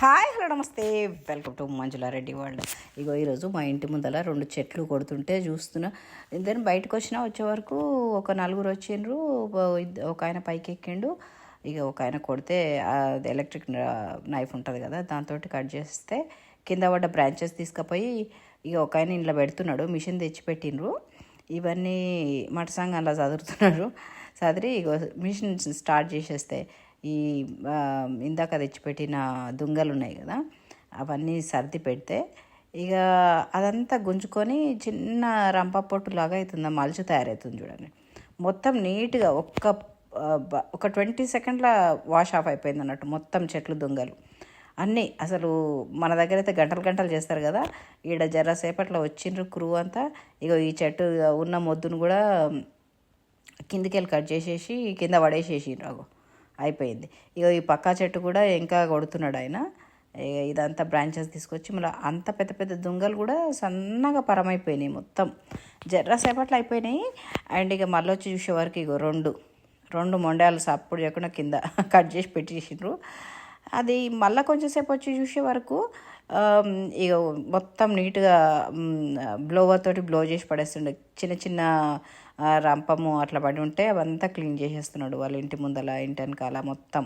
Hi hello నమస్తే. Welcome to Manjula Reddy world. ఇగో ఈరోజు మా ఇంటి ముందల రెండు చెట్లు కొడుతుంటే చూస్తున్నా. దెన్ బయటకు వచ్చినా వచ్చే వరకు ఒక నలుగురు వచ్చిండ్రు. ఒక ఆయన పైకి ఎక్కిండు ఇక ఒక ఆయన కొడితే అది ఎలక్ట్రిక్ నైఫ్ ఉంటుంది కదా దాంతో కట్ చేస్తే కింద పడ్డ బ్రాంచెస్ తీసుకుపోయి ఇక ఒక ఆయన ఇంట్లో పెడుతున్నాడు. మిషన్ తెచ్చి పెట్టిండ్రు ఇవన్నీ మటసంగా అలా చదువుతున్నారు చదిరి ఇగో మిషన్ స్టార్ట్ చేసేస్తే ఈ ఇందాక తెచ్చిపెట్టిన దుంగలు ఉన్నాయి కదా అవన్నీ సర్ది పెడితే ఇక అదంతా గుంజుకొని చిన్న రంప పొట్టులాగా అవుతుంది మలుచు తయారవుతుంది చూడండి. మొత్తం నీట్గా ఒక్క ఒక ట్వంటీ సెకండ్ల వాష్ ఆఫ్ అయిపోయింది అన్నట్టు మొత్తం చెట్లు దుంగలు. అన్నీ అసలు మన దగ్గర అయితే గంటలు గంటలు చేస్తారు కదా ఈడ జర సేపట్లో వచ్చిండ్రు క్రూ అంతా ఇగో ఈ చెట్టు ఉన్న మొద్దును కూడా కిందికి వెళ్ళి కట్ చేసేసి కింద పడేసేసిండ్రు అగో. అయిపోయింది. ఇక ఈ పక్కా చెట్టు కూడా ఇంకా కొడుతున్నాడు ఆయన. ఇదంతా బ్రాంచెస్ తీసుకొచ్చి మళ్ళీ అంత పెద్ద పెద్ద దుంగలు కూడా సన్నగా పరమైపోయినాయి మొత్తం. జర్రసేపట్లో అయిపోయినాయి. అండ్ ఇక మళ్ళీ వచ్చి చూసేవారికి ఇగో రెండు. రెండు మొండాలు సప్పుడు చేయకుండా కింద కట్ చేసి పెట్టేసిండ్రు. అది మళ్ళీ కొంచెంసేపు వచ్చి చూసే వరకు ఇక మొత్తం నీట్గా బ్లోవర్ తోటి బ్లో చేసి పడేస్తుండే. చిన్న చిన్న రంపము అట్లా పడి ఉంటే అవంతా క్లీన్ చేసేస్తున్నాడు వాళ్ళ ఇంటి ముందల ఇంటి వెనకాల మొత్తం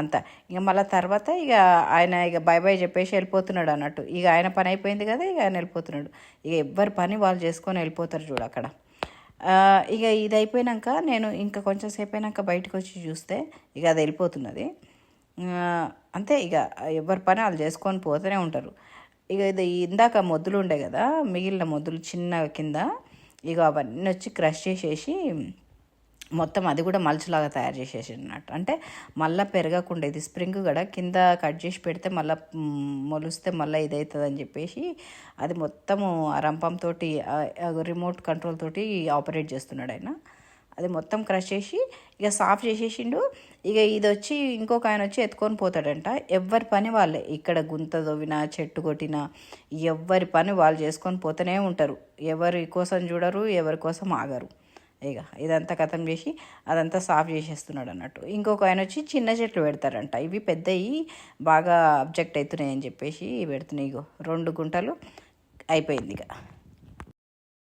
అంతా. ఇక మళ్ళీ తర్వాత ఇక ఆయన ఇక బై బై చెప్పేసి వెళ్ళిపోతున్నాడు అన్నట్టు. ఇక ఆయన పని అయిపోయింది కదా ఇక ఆయన వెళ్ళిపోతున్నాడు. ఇక ఎవ్వరి పని వాళ్ళు చేసుకొని వెళ్ళిపోతారు చూడు అక్కడ. ఇక ఇది అయిపోయినాక నేను ఇంకా కొంచెం సేపు అయినాక బయటకు వచ్చి చూస్తే ఇక అది వెళ్ళిపోతున్నది. అంతే ఇక ఎవరి పని వాళ్ళు చేసుకొని పోతూనే ఉంటారు. ఇక ఇది ఇందాక మొద్దులు ఉండే కదా మిగిలిన మొద్దులు చిన్న కింద ఇక అవన్నీ వచ్చి క్రష్ చేసేసి మొత్తం అది కూడా మలుచులాగా తయారు చేసేసి అన్నట్టు. అంటే మళ్ళీ పెరగకుండా ఇది స్ప్రింగ్ కూడా కింద కట్ చేసి పెడితే మళ్ళీ మొలిస్తే మళ్ళీ ఇదవుతుంది అని చెప్పేసి అది మొత్తము ఆ రంపంతో రిమోట్ కంట్రోల్ తోటి ఆపరేట్ చేస్తున్నాడు ఆయన. అది మొత్తం క్రష్ చేసి ఇక సాఫ్ చేసేసిండు. ఇక ఇది వచ్చి ఇంకొక ఆయన వచ్చి ఎత్తుకొని పోతాడంట. ఎవరి పని వాళ్ళే. ఇక్కడ గుంత దొవ్వినా చెట్టు కొట్టినా ఎవరి పని వాళ్ళు చేసుకొని పోతూనే ఉంటారు. ఎవరి కోసం చూడరు ఎవరి కోసం ఆగరు. ఇక ఇదంతా కథం చేసి అదంతా సాఫ్ చేసేస్తున్నాడు అన్నట్టు. ఇంకొక ఆయన వచ్చి చిన్న చెట్లు పెడతారంట. ఇవి పెద్దవి బాగా అబ్జెక్ట్ అవుతున్నాయి అని చెప్పేసి పెడుతున్నాయి. ఇగో రెండు గుంటలు అయిపోయింది ఇక.